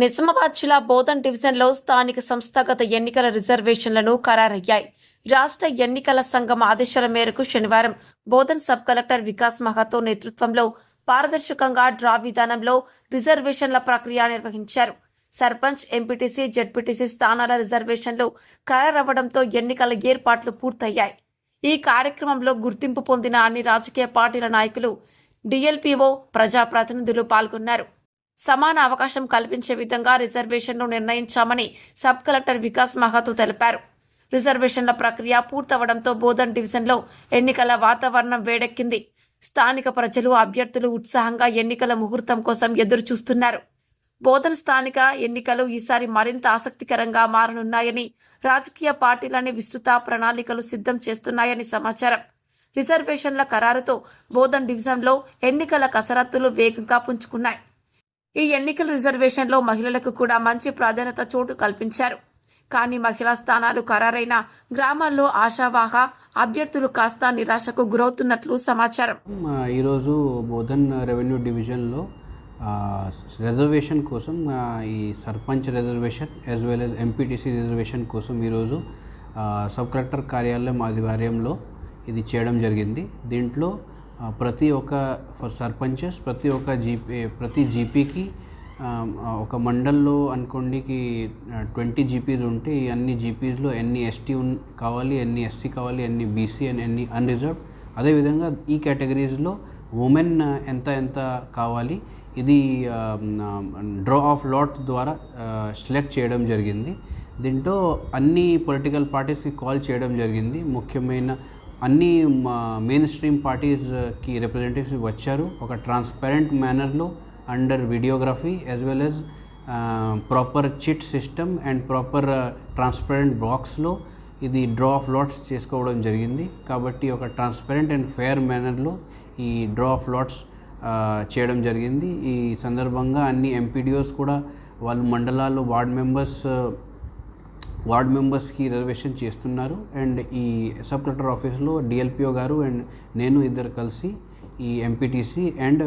నిజామాబాద్ జిల్లా బోధన్ డివిజన్లో స్థానిక సంస్థాగత ఎన్నికల రిజర్వేషన్లను ఖరారయ్యాయి. రాష్ట్ర ఎన్నికల సంఘం ఆదేశాల మేరకు శనివారం బోధన్ సబ్ కలెక్టర్ వికాస్ మహాతో నేతృత్వంలో పారదర్శకంగా డ్రా విధానంలో రిజర్వేషన్ల ప్రక్రియ నిర్వహించారు. సర్పంచ్ ఎంపీటీసీ జెడ్పీటీసీ స్థానాల రిజర్వేషన్లు ఖరారవ్వడంతో ఎన్నికల ఏర్పాట్లు పూర్తయ్యాయి. ఈ కార్యక్రమంలో గుర్తింపు పొందిన అన్ని రాజకీయ పార్టీల నాయకులు డిఎల్పీఓ ప్రజాప్రతినిధులు పాల్గొన్నారు. సమాన అవకాశం కల్పించే విధంగా రిజర్వేషన్లు నిర్ణయించామని సబ్ కలెక్టర్ వికాస్ మహాతో తెలిపారు. రిజర్వేషన్ల ప్రక్రియ పూర్తవడంతో బోధన్ డివిజన్లో ఎన్నికల వాతావరణం వేడెక్కింది. స్థానిక ప్రజలు అభ్యర్థులు ఉత్సాహంగా ఎన్నికల ముహూర్తం కోసం ఎదురు చూస్తున్నారు బోధన్ స్థానిక ఎన్నికలు ఈసారి మరింత ఆసక్తికరంగా మారనున్నాయని రాజకీయ పార్టీలని విస్తృత ప్రణాళికలు సిద్ధం చేస్తున్నాయని సమాచారం. రిజర్వేషన్ల ఖరారుతో బోధన్ డివిజన్లో ఎన్నికల కసరత్తులు వేగంగా పుంజుకున్నాయి. ఈ ఎన్నికల రిజర్వేషన్లో మహిళలకు కూడా మంచి ప్రాధాన్యత చోటు కల్పించారు. కానీ మహిళా స్థానాలు ఖరారైన గ్రామాల్లో ఆశావాహ అభ్యర్థులు కాస్త నిరాశకు గురవుతున్నట్లు సమాచారం. ఈరోజు బోధన్ రెవెన్యూ డివిజన్లో రిజర్వేషన్ కోసం ఈ sarpanch reservation as well as MPTC reservation కోసం ఈరోజు సబ్ కలెక్టర్ కార్యాలయం ఆధ్వర్యంలో ఇది చేయడం జరిగింది. దీంట్లో ప్రతి ఒక్క ఫర్ సర్పంచెస్ ప్రతి ఒక్క జీపీ ప్రతి జీపీకి ఒక మండల్లో అనుకోండికి ట్వంటీ జీపీస్ ఉంటే ఈ అన్ని జీపీస్లో ఎన్ని ఎస్టీ ఉన్ కావాలి ఎన్ని ఎస్సీ కావాలి ఎన్ని బీసీ అండ్ ఎన్ని అన్రిజర్వ్ అదేవిధంగా ఈ కేటగిరీస్లో ఉమెన్ ఎంత ఎంత కావాలి ఇది డ్రా ఆఫ్ లాట్ ద్వారా సెలెక్ట్ చేయడం జరిగింది. దీంట్లో అన్ని పొలిటికల్ పార్టీస్కి కాల్ చేయడం జరిగింది. ముఖ్యమైన అన్ని మెయిన్ స్ట్రీమ్ పార్టీస్కి రిప్రజెంటేటివ్స్ వచ్చారు. ఒక transparent మేనర్లో under videography as well as proper chit system and proper transparent బాక్స్లో ఇది డ్రా ఆఫ్ లాట్స్ చేసుకోవడం జరిగింది. కాబట్టి ఒక ట్రాన్స్పరెంట్ అండ్ ఫేర్ మేనర్లో ఈ డ్రా ఆఫ్ లాట్స్ చేయడం జరిగింది. ఈ సందర్భంగా అన్ని ఎంపీడీఓస్ కూడా వాళ్ళు మండలాల్లో వార్డ్ మెంబర్స్ వార్డ్ మెంబర్స్కి రిజర్వేషన్ చేస్తున్నారు. అండ్ ఈ సబ్ కలెక్టర్ ఆఫీస్లో డిఎల్పిఓ గారు అండ్ నేను ఇద్దరు కలిసి ఈ ఎంపీటీసీ అండ్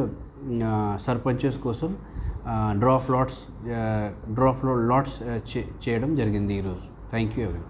సర్పంచెస్ కోసం డ్రాఫ్ లాట్స్ డ్రాఫ్ లాట్స్ చేయడం జరిగింది ఈరోజు. థ్యాంక్ యూ ఎవరి